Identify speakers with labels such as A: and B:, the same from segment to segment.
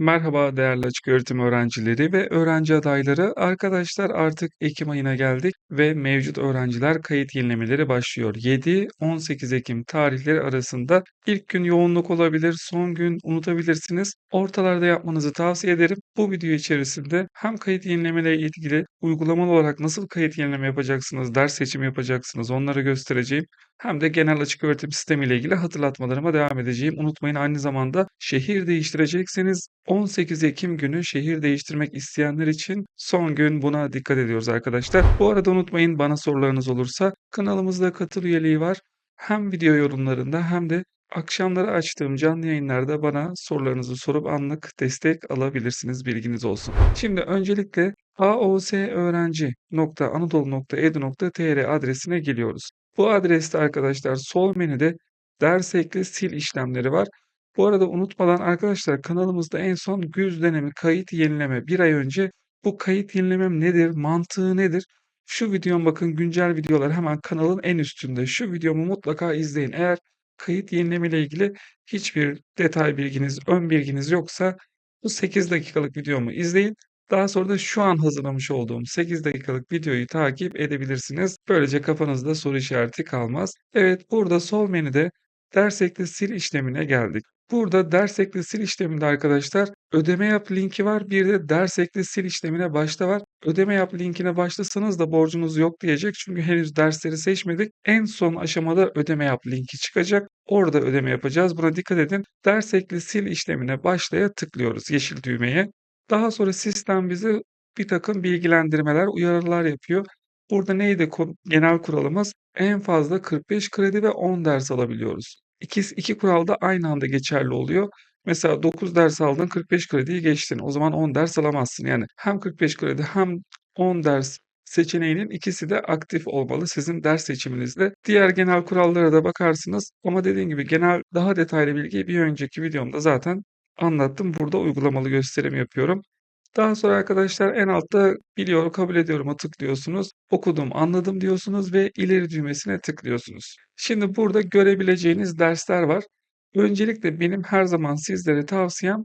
A: Merhaba değerli açık öğretim öğrencileri ve öğrenci adayları. Arkadaşlar artık Ekim ayına geldik ve mevcut öğrenciler kayıt yenilemeleri başlıyor. 7-18 Ekim tarihleri arasında ilk gün yoğunluk olabilir, son gün unutabilirsiniz. Ortalarda yapmanızı tavsiye ederim. Bu video içerisinde hem kayıt yenilemeyle ilgili uygulamalı olarak nasıl kayıt yenileme yapacaksınız, ders seçimi yapacaksınız onları göstereceğim. Hem de genel açık öğretim sistemi ile ilgili hatırlatmalarıma devam edeceğim. Unutmayın aynı zamanda şehir değiştirecekseniz 18 Ekim günü şehir değiştirmek isteyenler için son gün buna dikkat ediyoruz arkadaşlar. Bu arada unutmayın bana sorularınız olursa kanalımızda katıl üyeliği var. Hem video yorumlarında hem de akşamları açtığım canlı yayınlarda bana sorularınızı sorup anlık destek alabilirsiniz bilginiz olsun. Şimdi öncelikle aosöğrenci.anadolu.edu.tr adresine geliyoruz. Bu adreste arkadaşlar sol menüde ders sil işlemleri var. Bu arada unutmadan arkadaşlar kanalımızda en son güz dönemi kayıt yenileme bir ay önce bu kayıt yenilemem nedir, mantığı nedir? Şu videom bakın güncel videolar hemen kanalın en üstünde. Şu videomu mutlaka izleyin. Eğer kayıt yenileme ile ilgili hiçbir detay bilginiz, ön bilginiz yoksa bu 8 dakikalık videomu izleyin. Daha sonra da şu an hazırlamış olduğum 8 dakikalık videoyu takip edebilirsiniz. Böylece kafanızda soru işareti kalmaz. Evet burada sol menüde ders ekle sil işlemine geldik. Burada ders ekle sil işleminde arkadaşlar ödeme yap linki var. Bir de ders ekle sil işlemine başta var. Ödeme yap linkine başlasanız da borcunuz yok diyecek. Çünkü henüz dersleri seçmedik. En son aşamada ödeme yap linki çıkacak. Orada ödeme yapacağız. Buna dikkat edin. Ders ekle sil işlemine başlaya tıklıyoruz yeşil düğmeye. Daha sonra sistem bize bir takım bilgilendirmeler, uyarılar yapıyor. Burada neydi genel kuralımız? En fazla 45 kredi ve 10 ders alabiliyoruz. İkisi, iki kural da aynı anda geçerli oluyor. Mesela 9 ders aldın 45 krediyi geçtin. O zaman 10 ders alamazsın. Yani hem 45 kredi hem 10 ders seçeneğinin ikisi de aktif olmalı sizin ders seçiminizde. Diğer genel kurallara da bakarsınız. Ama dediğim gibi genel daha detaylı bilgiyi bir önceki videomda zaten anlattım. Burada uygulamalı gösterim yapıyorum. Daha sonra arkadaşlar en altta biliyorum, kabul ediyorum'a tıklıyorsunuz. Okudum, anladım diyorsunuz ve ileri düğmesine tıklıyorsunuz. Şimdi burada görebileceğiniz dersler var. Öncelikle benim her zaman sizlere tavsiyem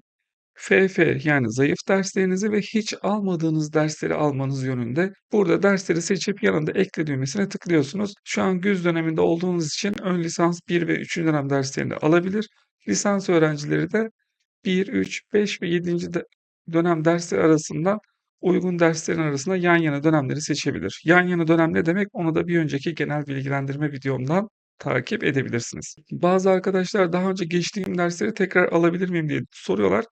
A: FF yani zayıf derslerinizi ve hiç almadığınız dersleri almanız yönünde. Burada dersleri seçip yanında ekle düğmesine tıklıyorsunuz. Şu an güz döneminde olduğunuz için ön lisans 1 ve 3. dönem derslerini alabilir. Lisans öğrencileri de 1, 3, 5 ve 7. dönem dersleri arasında uygun derslerin arasında yan yana dönemleri seçebilir. Yan yana dönem ne demek? Onu da bir önceki genel bilgilendirme videomdan takip edebilirsiniz. Bazı arkadaşlar daha önce geçtiğim dersleri tekrar alabilir miyim diye soruyorlar.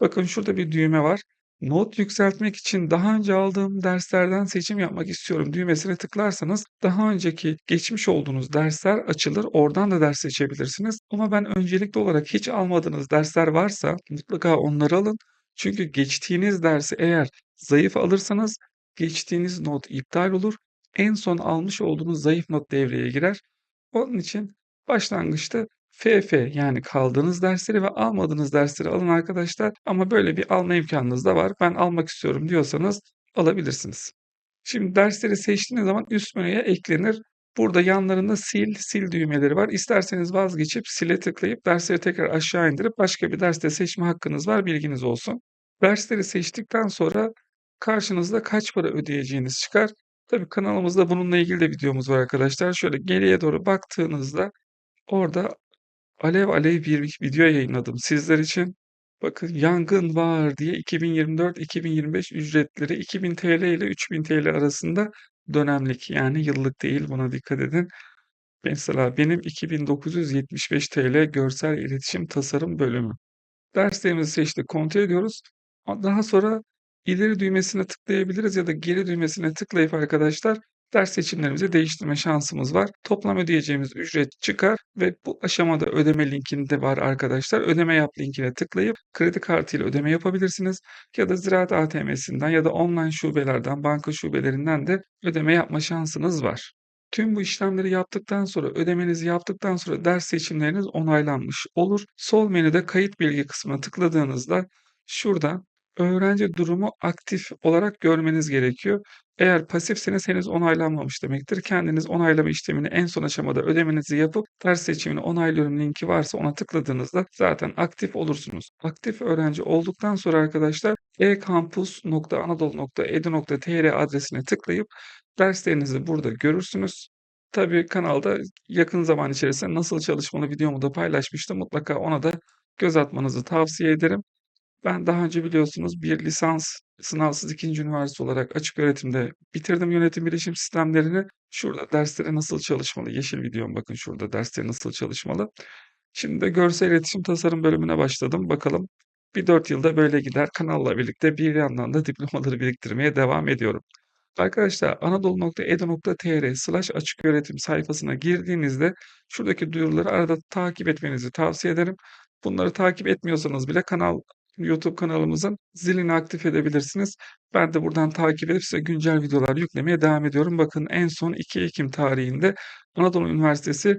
A: Bakın şurada bir düğme var. Not yükseltmek için daha önce aldığım derslerden seçim yapmak istiyorum düğmesine tıklarsanız daha önceki geçmiş olduğunuz dersler açılır. Oradan da ders seçebilirsiniz. Ama ben öncelikli olarak hiç almadığınız dersler varsa mutlaka onları alın. Çünkü geçtiğiniz dersi eğer zayıf alırsanız geçtiğiniz not iptal olur. En son almış olduğunuz zayıf not devreye girer. Onun için başlangıçta FF yani kaldığınız dersleri ve almadığınız dersleri alın arkadaşlar. Ama böyle bir alma imkanınız da var. Ben almak istiyorum diyorsanız alabilirsiniz. Şimdi dersleri seçtiğiniz zaman üst menüye eklenir. Burada yanlarında sil, sil düğmeleri var. İsterseniz vazgeçip sile tıklayıp dersleri tekrar aşağı indirip başka bir derste seçme hakkınız var. Bilginiz olsun. Dersleri seçtikten sonra karşınızda kaç para ödeyeceğiniz çıkar. Tabii kanalımızda bununla ilgili de videomuz var arkadaşlar. Şöyle geriye doğru baktığınızda orada alev alev bir video yayınladım sizler için. Bakın yangın var diye 2024-2025 ücretleri 2000 TL ile 3000 TL arasında dönemlik yani yıllık değil buna dikkat edin. Mesela benim 2975 TL görsel iletişim tasarım bölümü. Derslerimizi seçtik, kontrol ediyoruz. Daha sonra ileri düğmesine tıklayabiliriz ya da geri düğmesine tıklayıp arkadaşlar ders seçimlerimizi değiştirme şansımız var. Toplam ödeyeceğimiz ücret çıkar ve bu aşamada ödeme linkinde var arkadaşlar. Ödeme yap linkine tıklayıp kredi kartıyla ödeme yapabilirsiniz. Ya da Ziraat ATM'sinden ya da online şubelerden, banka şubelerinden de ödeme yapma şansınız var. Tüm bu işlemleri yaptıktan sonra, ödemenizi yaptıktan sonra ders seçimleriniz onaylanmış olur. Sol menüde kayıt bilgi kısmına tıkladığınızda şuradan öğrenci durumu aktif olarak görmeniz gerekiyor. Eğer pasifseniz henüz onaylanmamış demektir. Kendiniz onaylama işlemini en son aşamada ödemenizi yapıp ders seçimini onaylıyorum linki varsa ona tıkladığınızda zaten aktif olursunuz. Aktif öğrenci olduktan sonra arkadaşlar e-kampus.anadolu.edu.tr adresine tıklayıp derslerinizi burada görürsünüz. Tabii kanalda yakın zaman içerisinde nasıl çalışmalı videomu da paylaşmıştım. Mutlaka ona da göz atmanızı tavsiye ederim. Ben daha önce biliyorsunuz bir lisans sınavsız ikinci üniversite olarak açık öğretimde bitirdim yönetim bilişim sistemlerini. Şurada derslere nasıl çalışmalı? Yeşil videom bakın şurada derslere nasıl çalışmalı. Şimdi de görsel iletişim tasarım bölümüne başladım. Bakalım bir dört yılda böyle gider. Kanalla birlikte bir yandan da diplomaları biriktirmeye devam ediyorum. Arkadaşlar anadolu.edu.tr slash açık öğretim sayfasına girdiğinizde şuradaki duyuruları arada takip etmenizi tavsiye ederim. Bunları takip etmiyorsanız bile kanal YouTube kanalımızın zilini aktif edebilirsiniz. Ben de buradan takip edip size güncel videolar yüklemeye devam ediyorum. Bakın en son 2 Ekim tarihinde Anadolu Üniversitesi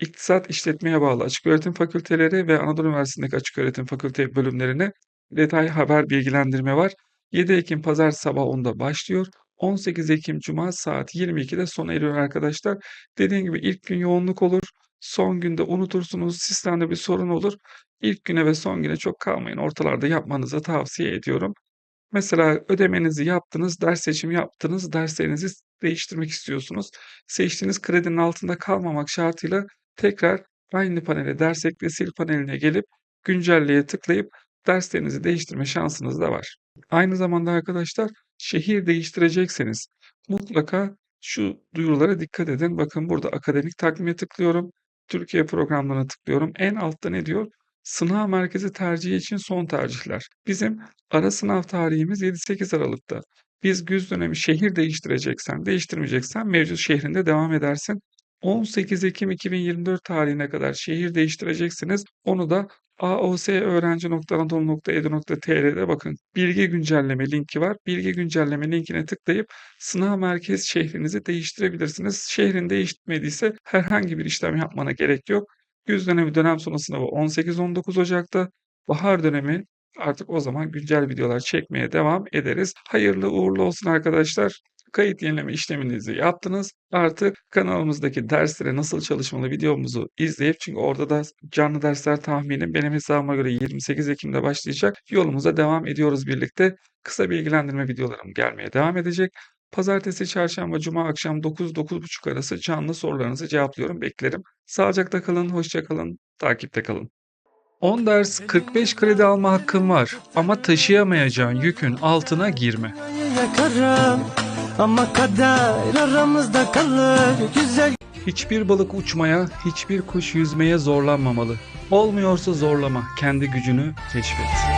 A: İktisat İşletmeye bağlı açık öğretim fakülteleri ve Anadolu Üniversitesi'ndeki açık öğretim fakülte bölümlerine detay haber bilgilendirme var. 7 Ekim pazar sabah 10'da başlıyor. 18 Ekim Cuma saat 22'de sona eriyor arkadaşlar. Dediğim gibi ilk gün yoğunluk olur. Son günde unutursunuz. Sistemde bir sorun olur. İlk güne ve son güne çok kalmayın. Ortalarda yapmanızı tavsiye ediyorum. Mesela ödemenizi yaptınız, ders seçimi yaptınız, derslerinizi değiştirmek istiyorsunuz. Seçtiğiniz kredinin altında kalmamak şartıyla tekrar aynı panele, ders ekle sil paneline gelip güncelleye tıklayıp derslerinizi değiştirme şansınız da var. Aynı zamanda arkadaşlar şehir değiştirecekseniz mutlaka şu duyurulara dikkat edin. Bakın burada akademik takvime tıklıyorum. Türkiye programlarına tıklıyorum. En altta ne diyor? Sınav merkezi tercihi için son tercihler. Bizim ara sınav tarihimiz 7-8 Aralık'ta. Biz güz dönemi şehir değiştireceksen, değiştirmeyeceksen mevcut şehrinde devam edersin. 18 Ekim 2024 tarihine kadar şehir değiştireceksiniz. Onu da aosöğrenci.anadolu.edu.tr'de bakın bilgi güncelleme linki var. Bilgi güncelleme linkine tıklayıp sınav merkez şehrinizi değiştirebilirsiniz. Şehrin değişmediyse herhangi bir işlem yapmana gerek yok. Güz dönemi dönem sonu sınavı 18-19 Ocak'ta. Bahar dönemi artık o zaman güncel videolar çekmeye devam ederiz. Hayırlı uğurlu olsun arkadaşlar. Kayıt yenileme işleminizi yaptınız. Artık kanalımızdaki derslere nasıl çalışmalı videomuzu izleyip çünkü orada da canlı dersler tahminim benim hesabıma göre 28 Ekim'de başlayacak. Yolumuza devam ediyoruz birlikte. Kısa bilgilendirme videolarım gelmeye devam edecek. Pazartesi, çarşamba, cuma akşam 9-9.30 arası canlı sorularınızı cevaplıyorum. Beklerim. Sağlıcakla kalın, hoşça kalın, takipte kalın. 10 ders 45 kredi alma hakkın var ama taşıyamayacağın yükün altına girme.
B: Ama kader aramızda kalır Güzel
A: Hiçbir balık uçmaya, hiçbir kuş yüzmeye zorlanmamalı. Olmuyorsa zorlama, kendi gücünü keşfet.